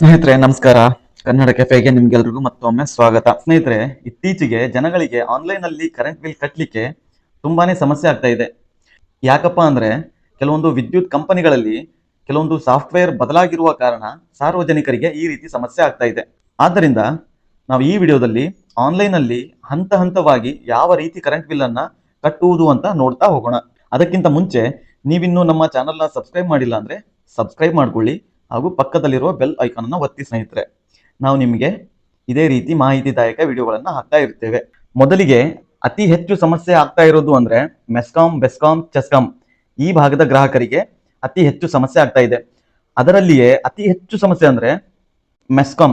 ಸ್ನೇಹಿತರೆ, ನಮಸ್ಕಾರ. ಕನ್ನಡ ಕೆಫೆಗೆ ನಿಮ್ಗೆಲ್ರಿಗೂ ಮತ್ತೊಮ್ಮೆ ಸ್ವಾಗತ. ಸ್ನೇಹಿತರೆ, ಇತ್ತೀಚೆಗೆ ಜನಗಳಿಗೆ ಆನ್ಲೈನ್ ಅಲ್ಲಿ ಕರೆಂಟ್ ಬಿಲ್ ಕಟ್ಟಲಿಕ್ಕೆ ತುಂಬಾನೇ ಸಮಸ್ಯೆ ಆಗ್ತಾ ಇದೆ. ಯಾಕಪ್ಪ ಅಂದ್ರೆ, ಕೆಲವೊಂದು ವಿದ್ಯುತ್ ಕಂಪನಿಗಳಲ್ಲಿ ಕೆಲವೊಂದು ಸಾಫ್ಟ್ವೇರ್ ಬದಲಾಗಿರುವ ಕಾರಣ ಸಾರ್ವಜನಿಕರಿಗೆ ಈ ರೀತಿ ಸಮಸ್ಯೆ ಆಗ್ತಾ ಇದೆ. ಆದ್ದರಿಂದ ನಾವು ಈ ವಿಡಿಯೋದಲ್ಲಿ ಆನ್ಲೈನ್ ಅಲ್ಲಿ ಹಂತ ಹಂತವಾಗಿ ಯಾವ ರೀತಿ ಕರೆಂಟ್ ಬಿಲ್ ಅನ್ನ ಕಟ್ಟುವುದು ಅಂತ ನೋಡ್ತಾ ಹೋಗೋಣ. ಅದಕ್ಕಿಂತ ಮುಂಚೆ ನೀವಿನ್ನೂ ನಮ್ಮ ಚಾನಲ್ನ ಸಬ್ಸ್ಕ್ರೈಬ್ ಮಾಡಿಲ್ಲ ಅಂದ್ರೆ ಸಬ್ಸ್ಕ್ರೈಬ್ ಮಾಡ್ಕೊಳ್ಳಿ. ಹಾಗೂ ಪಕ್ಕದಲ್ಲಿರುವ ಬೆಲ್ ಐಕಾನ್ ಅನ್ನು ಒತ್ತಿ ಸ್ನೇಹಿತರೆ. ನಾವು ನಿಮಗೆ ಇದೇ ರೀತಿ ಮಾಹಿತಿದಾಯಕ ವಿಡಿಯೋಗಳನ್ನು ಹಾಕ್ತಾ ಇರ್ತೇವೆ. ಮೊದಲಿಗೆ ಅತಿ ಹೆಚ್ಚು ಸಮಸ್ಯೆ ಆಗ್ತಾ ಇರೋದು ಅಂದ್ರೆ ಮೆಸ್ಕಾಂ, ಬೆಸ್ಕಾಂ, ಚೆಸ್ಕಾಂ ಈ ಭಾಗದ ಗ್ರಾಹಕರಿಗೆ ಅತಿ ಹೆಚ್ಚು ಸಮಸ್ಯೆ ಆಗ್ತಾ ಇದೆ. ಅದರಲ್ಲಿಯೇ ಅತಿ ಹೆಚ್ಚು ಸಮಸ್ಯೆ ಅಂದ್ರೆ ಮೆಸ್ಕಾಂ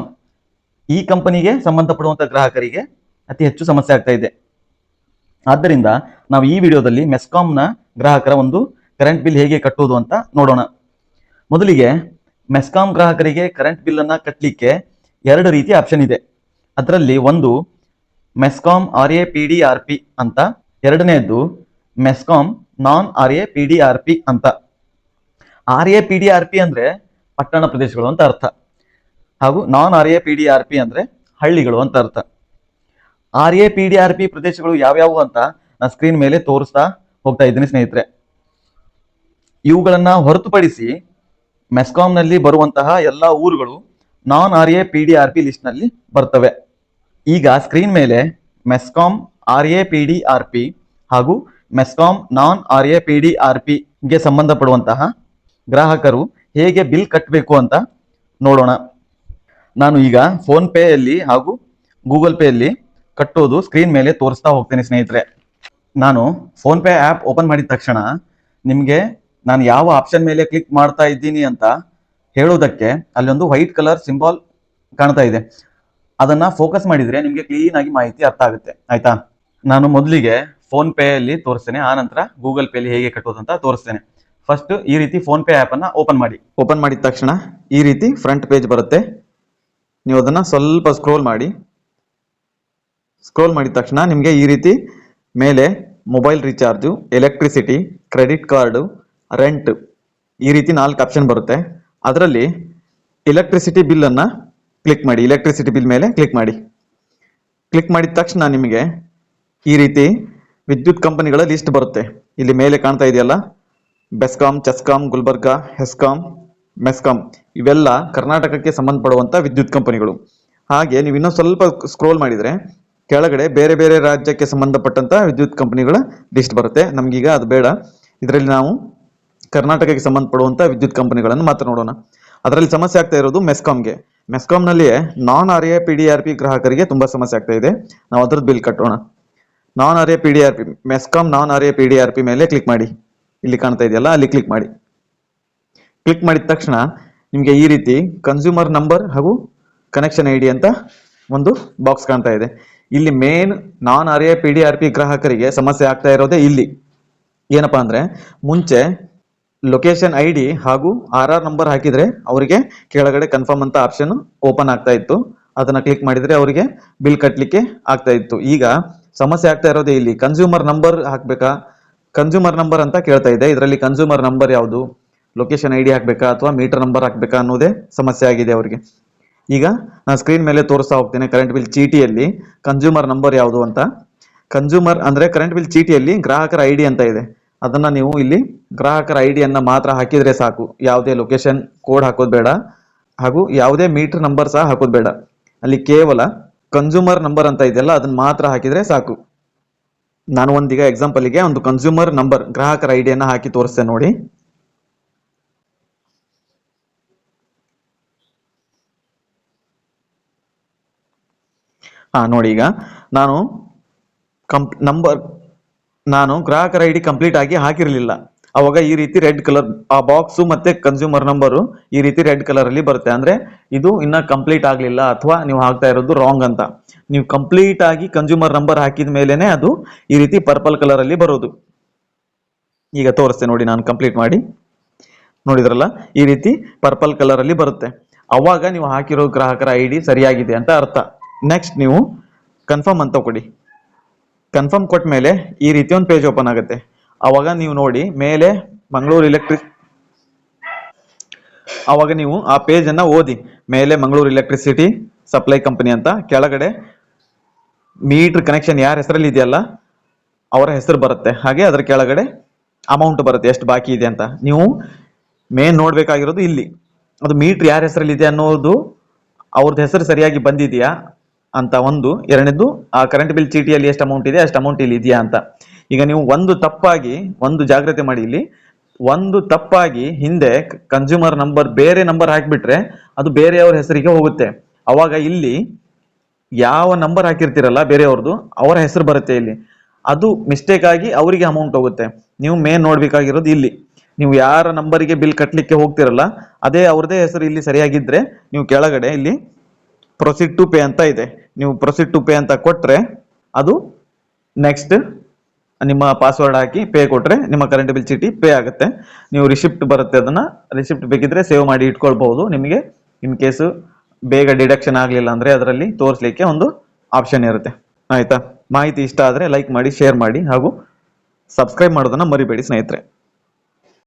ಈ ಕಂಪನಿಗೆ ಸಂಬಂಧಪಡುವಂತ ಗ್ರಾಹಕರಿಗೆ ಅತಿ ಹೆಚ್ಚು ಸಮಸ್ಯೆ ಆಗ್ತಾ ಇದೆ. ಆದ್ದರಿಂದ ನಾವು ಈ ವಿಡಿಯೋದಲ್ಲಿ ಮೆಸ್ಕಾಂನ ಗ್ರಾಹಕರ ಒಂದು ಕರೆಂಟ್ ಬಿಲ್ ಹೇಗೆ ಕಟ್ಟುವುದು ಅಂತ ನೋಡೋಣ. ಮೊದಲಿಗೆ ಮೆಸ್ಕಾಂ ಗ್ರಾಹಕರಿಗೆ ಕರೆಂಟ್ ಬಿಲ್ ಅನ್ನ ಕಟ್ಟಲಿಕ್ಕೆ ಎರಡು ರೀತಿ ಆಪ್ಷನ್ ಇದೆ. ಅದರಲ್ಲಿ ಒಂದು MESCOM R A P D R P ಅಂತ ಎರಡನೆಯದು MESCOM non R A P D R P ಅಂತ. R A P D R P ಅಂದ್ರೆ ಪಟ್ಟಣ ಪ್ರದೇಶಗಳು ಅಂತ ಅರ್ಥ. ಹಾಗೂ non R A P D R P ಅಂದ್ರೆ ಹಳ್ಳಿಗಳು ಅಂತ ಅರ್ಥ. R A P D R P ಪ್ರದೇಶಗಳು ಯಾವ್ಯಾವು ಅಂತ ನಾನು ಸ್ಕ್ರೀನ್ ಮೇಲೆ ತೋರಿಸ್ತಾ ಹೋಗ್ತಾ ಇದ್ದೀನಿ ಸ್ನೇಹಿತರೆ. ಇವುಗಳನ್ನ ಹೊರತುಪಡಿಸಿ ಮೆಸ್ಕಾಂನಲ್ಲಿ ಬರುವಂತಹ ಎಲ್ಲ ಊರುಗಳು non R A P D R P ಲಿಸ್ಟ್ನಲ್ಲಿ ಬರ್ತವೆ. ಈಗ ಸ್ಕ್ರೀನ್ ಮೇಲೆ MESCOM R A P D R P ಹಾಗೂ MESCOM non R A P D R P ಗೆ ಸಂಬಂಧಪಡುವಂತಹ ಗ್ರಾಹಕರು ಹೇಗೆ ಬಿಲ್ ಕಟ್ಟಬೇಕು ಅಂತ ನೋಡೋಣ. ನಾನು ಈಗ ಫೋನ್ ಪೇ ಅಲ್ಲಿ ಹಾಗೂ ಗೂಗಲ್ ಪೇ ಅಲ್ಲಿ ಕಟ್ಟೋದು ಸ್ಕ್ರೀನ್ ಮೇಲೆ ತೋರಿಸ್ತಾ ಹೋಗ್ತೇನೆ ಸ್ನೇಹಿತರೆ. ನಾನು ಫೋನ್ ಪೇ ಆ್ಯಪ್ ಓಪನ್ ಮಾಡಿದ ತಕ್ಷಣ ನಿಮಗೆ ನಾನು ಯಾವ ಆಪ್ಷನ್ ಮೇಲೆ ಕ್ಲಿಕ್ ಮಾಡ್ತಾ ಇದ್ದೀನಿ ಅಂತ ಹೇಳೋದಕ್ಕೆ ಅಲ್ಲೊಂದು ವೈಟ್ ಕಲರ್ ಸಿಂಬಾಲ್ ಕಾಣ್ತಾ ಇದೆ. ಅದನ್ನ ಫೋಕಸ್ ಮಾಡಿದ್ರೆ ನಿಮಗೆ ಕ್ಲೀನ್ ಆಗಿ ಮಾಹಿತಿ ಅರ್ಥ ಆಗುತ್ತೆ. ಆಯ್ತಾ? ನಾನು ಮೊದಲಿಗೆ ಫೋನ್ ಪೇ ಅಲ್ಲಿ ತೋರಿಸ್ತೇನೆ, ಆ ನಂತರ ಗೂಗಲ್ ಪೇ ಅಲ್ಲಿ ಹೇಗೆ ಅಂತ ತೋರಿಸ್ತೇನೆ. ಫಸ್ಟ್ ಈ ರೀತಿ ಫೋನ್ ಪೇ ಆ್ಯಪ್ ಅನ್ನ ಓಪನ್ ಮಾಡಿ. ಓಪನ್ ಮಾಡಿದ ತಕ್ಷಣ ಈ ರೀತಿ ಫ್ರಂಟ್ ಪೇಜ್ ಬರುತ್ತೆ. ನೀವು ಅದನ್ನ ಸ್ವಲ್ಪ ಸ್ಕ್ರೋಲ್ ಮಾಡಿ. ಸ್ಕ್ರೋಲ್ ಮಾಡಿದ ತಕ್ಷಣ ನಿಮಗೆ ಈ ರೀತಿ ಮೇಲೆ mobile recharge electricity credit card rent ಈ ರೀತಿ ನಾಲ್ಕು ಆಪ್ಷನ್ ಬರುತ್ತೆ. ಅದರಲ್ಲಿ ಎಲೆಕ್ಟ್ರಿಸಿಟಿ ಬಿಲ್ಲನ್ನು ಕ್ಲಿಕ್ ಮಾಡಿ. ಎಲೆಕ್ಟ್ರಿಸಿಟಿ ಬಿಲ್ ಮೇಲೆ ಕ್ಲಿಕ್ ಮಾಡಿ. ಕ್ಲಿಕ್ ಮಾಡಿದ ತಕ್ಷಣ ನಿಮಗೆ ಈ ರೀತಿ ವಿದ್ಯುತ್ ಕಂಪನಿಗಳ ಲಿಸ್ಟ್ ಬರುತ್ತೆ. ಇಲ್ಲಿ ಮೇಲೆ ಕಾಣ್ತಾ ಇದೆಯಲ್ಲ? ಬೆಸ್ಕಾಂ ಚೆಸ್ಕಾಂ ಗುಲ್ಬರ್ಗಾ ಹೆಸ್ಕಾಂ ಮೆಸ್ಕಾಂ ಇವೆಲ್ಲ ಕರ್ನಾಟಕಕ್ಕೆ ಸಂಬಂಧಪಡುವಂತ ವಿದ್ಯುತ್ ಕಂಪನಿಗಳು. ಹಾಗೆ ನೀವು ಇನ್ನೂ ಸ್ವಲ್ಪ ಸ್ಕ್ರೋಲ್ ಮಾಡಿದ್ರೆ ಕೆಳಗಡೆ ಬೇರೆ ಬೇರೆ ರಾಜ್ಯಕ್ಕೆ ಸಂಬಂಧಪಟ್ಟಂತ ವಿದ್ಯುತ್ ಕಂಪನಿಗಳ ಲಿಸ್ಟ್ ಬರುತ್ತೆ. ನಮ್ಗೀಗ ಅದು ಬೇಡ. ಇದರಲ್ಲಿ ನಾವು ಕರ್ನಾಟಕಕ್ಕೆ ಸಂಬಂಧಪಡುವಂತ ವಿದ್ಯುತ್ ಕಂಪನಿಗಳನ್ನು ಮಾತ್ರ ನೋಡೋಣ. ಅದರಲ್ಲಿ ಸಮಸ್ಯೆ ಆಗ್ತಾ ಇರೋದು ಮೆಸ್ಕಾಂಗೆ. ಮೆಸ್ಕಾಂನಲ್ಲಿಯೇ non R A P D R P ಗ್ರಾಹಕರಿಗೆ ತುಂಬಾ ಸಮಸ್ಯೆ ಆಗ್ತಾ ಇದೆ. ನಾವು ಅದ್ರದ್ದು ಬಿಲ್ ಕಟ್ಟೋಣ. Non R A P R P, MESCOM non R A P R P ಮೇಲೆ ಕ್ಲಿಕ್ ಮಾಡಿ. ಇಲ್ಲಿ ಕಾಣ್ತಾ ಇದೆಯಲ್ಲ, ಅಲ್ಲಿ ಕ್ಲಿಕ್ ಮಾಡಿ. ಕ್ಲಿಕ್ ಮಾಡಿದ ತಕ್ಷಣ ನಿಮಗೆ ಈ ರೀತಿ ಕನ್ಸ್ಯೂಮರ್ ನಂಬರ್ ಹಾಗೂ ಕನೆಕ್ಷನ್ ಐ ಅಂತ ಒಂದು ಬಾಕ್ಸ್ ಕಾಣ್ತಾ ಇದೆ. ಇಲ್ಲಿ main non R A P D R P ಗ್ರಾಹಕರಿಗೆ ಸಮಸ್ಯೆ ಆಗ್ತಾ ಇರೋದೇ ಇಲ್ಲಿ. ಏನಪ್ಪಾ ಅಂದ್ರೆ ಮುಂಚೆ ಲೊಕೇಶನ್ ಐ ಡಿ ಹಾಗೂ ಆರ್ ಆರ್ ನಂಬರ್ ಹಾಕಿದ್ರೆ ಅವರಿಗೆ ಕೆಳಗಡೆ ಕನ್ಫರ್ಮ್ ಅಂತ ಆಪ್ಷನ್ ಓಪನ್ ಆಗ್ತಾ ಇತ್ತು. ಅದನ್ನ ಕ್ಲಿಕ್ ಮಾಡಿದ್ರೆ ಅವರಿಗೆ ಬಿಲ್ ಕಟ್ಟಲಿಕ್ಕೆ ಆಗ್ತಾ ಇತ್ತು. ಈಗ ಸಮಸ್ಯೆ ಆಗ್ತಾ ಇರೋದೇ ಇಲ್ಲಿ. ಕನ್ಸ್ಯೂಮರ್ ನಂಬರ್ ಹಾಕ್ಬೇಕಾ? ಕನ್ಸ್ಯೂಮರ್ ನಂಬರ್ ಅಂತ ಕೇಳ್ತಾ ಇದೆ. ಇದರಲ್ಲಿ ಕನ್ಸ್ಯೂಮರ್ ನಂಬರ್ ಯಾವುದು? ಲೊಕೇಶನ್ ಐ ಡಿ ಹಾಕ್ಬೇಕಾ ಅಥವಾ ಮೀಟರ್ ನಂಬರ್ ಹಾಕ್ಬೇಕಾ ಅನ್ನೋದೇ ಸಮಸ್ಯೆ ಆಗಿದೆ ಅವರಿಗೆ. ಈಗ ನಾನು ಸ್ಕ್ರೀನ್ ಮೇಲೆ ತೋರಿಸ್ತಾ ಹೋಗ್ತೇನೆ. ಕರೆಂಟ್ ಬಿಲ್ ಚೀಟಿಯಲ್ಲಿ ಕನ್ಸ್ಯೂಮರ್ ನಂಬರ್ ಯಾವುದು ಅಂತ. ಕನ್ಸ್ಯೂಮರ್ ಅಂದ್ರೆ ಕರೆಂಟ್ ಬಿಲ್ ಚೀಟಿಯಲ್ಲಿ ಗ್ರಾಹಕರ ಐ ಡಿ ಅಂತ ಇದೆ. ಅದನ್ನ ನೀವು ಇಲ್ಲಿ ಗ್ರಾಹಕರ ಐ ಡಿಯನ್ನ ಮಾತ್ರ ಹಾಕಿದ್ರೆ ಸಾಕು. ಯಾವುದೇ ಲೊಕೇಶನ್ ಕೋಡ್ ಹಾಕೋದು ಬೇಡ. ಹಾಗೂ ಯಾವುದೇ ಮೀಟರ್ ನಂಬರ್ ಸಹ ಹಾಕೋದು ಬೇಡ. ಅಲ್ಲಿ ಕೇವಲ ಕನ್ಸ್ಯೂಮರ್ ನಂಬರ್ ಅಂತ ಇದೆಯಲ್ಲ, ಅದನ್ನ ಮಾತ್ರ ಹಾಕಿದ್ರೆ ಸಾಕು. ನಾನು ಒಂದೀಗ ಎಕ್ಸಾಂಪಲ್ಗೆ ಒಂದು ಕನ್ಸ್ಯೂಮರ್ ನಂಬರ್ ಗ್ರಾಹಕರ ಐ ಡಿಯನ್ನ ಹಾಕಿ ತೋರಿಸ್ತೇನೆ ನೋಡಿ. ಹಾ, ನೋಡಿ ಈಗ ನಾನು ಕಂಪ್ ನಂಬರ್ ನಾನು ಗ್ರಾಹಕರ ಐ ಡಿ ಕಂಪ್ಲೀಟ್ ಆಗಿ ಹಾಕಿರಲಿಲ್ಲ. ಅವಾಗ ಈ ರೀತಿ ರೆಡ್ ಕಲರ್ ಆ ಬಾಕ್ಸು ಮತ್ತೆ ಕನ್ಸ್ಯೂಮರ್ ನಂಬರು ಈ ರೀತಿ ರೆಡ್ ಕಲರ್ ಅಲ್ಲಿ ಬರುತ್ತೆ. ಅಂದ್ರೆ ಇದು ಇನ್ನ ಕಂಪ್ಲೀಟ್ ಆಗಲಿಲ್ಲ ಅಥವಾ ನೀವು ಹಾಕ್ತಾ ಇರೋದು ರಾಂಗ್ ಅಂತ. ನೀವು ಕಂಪ್ಲೀಟ್ ಆಗಿ ಕನ್ಸ್ಯೂಮರ್ ನಂಬರ್ ಹಾಕಿದ ಮೇಲೆನೆ ಅದು ಈ ರೀತಿ ಪರ್ಪಲ್ ಕಲರ್ ಅಲ್ಲಿ ಬರೋದು. ಈಗ ತೋರಿಸ್ತೆ ನೋಡಿ ನಾನು ಕಂಪ್ಲೀಟ್ ಮಾಡಿ. ನೋಡಿದ್ರಲ್ಲ? ಈ ರೀತಿ ಪರ್ಪಲ್ ಕಲರ್ ಅಲ್ಲಿ ಬರುತ್ತೆ. ಅವಾಗ ನೀವು ಹಾಕಿರೋ ಗ್ರಾಹಕರ ಐ ಸರಿಯಾಗಿದೆ ಅಂತ ಅರ್ಥ. ನೆಕ್ಸ್ಟ್ ನೀವು ಕನ್ಫರ್ಮ್ ಅಂತ ಕೊಡಿ. ಕನ್ಫರ್ಮ್ ಕೊಟ್ಟ ಮೇಲೆ ಈ ರೀತಿ ಒಂದು ಪೇಜ್ ಓಪನ್ ಆಗುತ್ತೆ. ಅವಾಗ ನೀವು ನೋಡಿ ಮೇಲೆ ಮಂಗಳೂರು ಎಲೆಕ್ಟ್ರಿಕ್ ಅವಾಗ ನೀವು ಆ ಪೇಜ್ ಅನ್ನ ಓದಿ. ಮೇಲೆ ಮಂಗಳೂರು ಎಲೆಕ್ಟ್ರಿಸಿಟಿ ಸಪ್ಲೈ ಕಂಪನಿ ಅಂತ. ಕೆಳಗಡೆ ಮೀಟರ್ ಕನೆಕ್ಷನ್ ಯಾರ ಹೆಸರಲ್ಲಿ ಇದೆಯಲ್ಲ, ಅವರ ಹೆಸರು ಬರುತ್ತೆ. ಹಾಗೆ ಅದರ ಕೆಳಗಡೆ ಅಮೌಂಟ್ ಬರುತ್ತೆ, ಎಷ್ಟು ಬಾಕಿ ಇದೆ ಅಂತ. ನೀವು ಮೇನ್ ನೋಡ್ಬೇಕಾಗಿರೋದು ಇಲ್ಲಿ. ಅದು ಮೀಟರ್ ಯಾರ ಹೆಸರಲ್ಲಿ ಇದೆ ಅನ್ನೋದು ಅವ್ರದ್ದು ಹೆಸರು ಸರಿಯಾಗಿ ಬಂದಿದೆಯಾ? ಅಂತ ಒಂದು. ಎರಡನೇದು, ಆ ಕರೆಂಟ್ ಬಿಲ್ ಚೀಟಿಯಲ್ಲಿ ಎಷ್ಟು ಅಮೌಂಟ್ ಇದೆ, ಅಷ್ಟು ಅಮೌಂಟ್ ಇಲ್ಲಿ ಇದೆಯಾ ಅಂತ. ಈಗ ನೀವು ಒಂದು ತಪ್ಪಾಗಿ, ಒಂದು ಜಾಗ್ರತೆ ಮಾಡಿ ಇಲ್ಲಿ. ಒಂದು ತಪ್ಪಾಗಿ ಹಿಂದೆ ಕನ್ಸ್ಯೂಮರ್ ನಂಬರ್ ಬೇರೆ ನಂಬರ್ ಹಾಕಿಬಿಟ್ರೆ ಅದು ಬೇರೆಯವ್ರ ಹೆಸರಿಗೆ ಹೋಗುತ್ತೆ. ಅವಾಗ ಇಲ್ಲಿ ಯಾವ ನಂಬರ್ ಹಾಕಿರ್ತೀರಲ್ಲ ಬೇರೆಯವ್ರದ್ದು, ಅವರ ಹೆಸರು ಬರುತ್ತೆ ಇಲ್ಲಿ. ಅದು ಮಿಸ್ಟೇಕ್ ಆಗಿ ಅವರಿಗೆ ಅಮೌಂಟ್ ಹೋಗುತ್ತೆ. ನೀವು ಮೇನ್ ನೋಡ್ಬೇಕಾಗಿರೋದು ಇಲ್ಲಿ. ನೀವು ಯಾರ ನಂಬರಿಗೆ ಬಿಲ್ ಕಟ್ಟಲಿಕ್ಕೆ ಹೋಗ್ತಿರಲ್ಲ, ಅದೇ ಅವ್ರದೇ ಹೆಸರು ಇಲ್ಲಿ ಸರಿಯಾಗಿದ್ರೆ ನೀವು ಕೆಳಗಡೆ ಇಲ್ಲಿ ಪ್ರೊಸೀಡ್ ಟು ಪೇ ಅಂತ ಇದೆ. ನೀವು ಪ್ರೊಸೀಡ್ ಟು ಪೇ ಅಂತ ಕೊಟ್ಟರೆ ಅದು ನೆಕ್ಸ್ಟ್ ನಿಮ್ಮ ಪಾಸ್ವರ್ಡ್ ಹಾಕಿ ಪೇ ಕೊಟ್ಟರೆ ನಿಮ್ಮ ಕರೆಂಟ್ ಬಿಲ್ ಚೀಟಿ ಪೇ ಆಗುತ್ತೆ. ನೀವು ರಿಸಿಪ್ಟ್ ಬರುತ್ತೆ ಅದನ್ನು ರಿಸಿಪ್ಟ್ ಬೇಕಿದ್ರೆ ಸೇವ್ ಮಾಡಿ ಇಟ್ಕೊಳ್ಬಹುದು. ನಿಮಗೆ ಇನ್ ಕೇಸು ಬೇಗ ಡಿಡಕ್ಷನ್ ಆಗಲಿಲ್ಲ ಅಂದರೆ ಅದರಲ್ಲಿ ತೋರಿಸ್ಲಿಕ್ಕೆ ಒಂದು ಆಪ್ಷನ್ ಇರುತ್ತೆ. ಆಯಿತಾ? ಮಾಹಿತಿ ಇಷ್ಟ ಆದರೆ ಲೈಕ್ ಮಾಡಿ ಶೇರ್ ಮಾಡಿ ಹಾಗೂ ಸಬ್ಸ್ಕ್ರೈಬ್ ಮಾಡೋದನ್ನು ಮರಿಬೇಡಿ ಸ್ನೇಹಿತರೆ.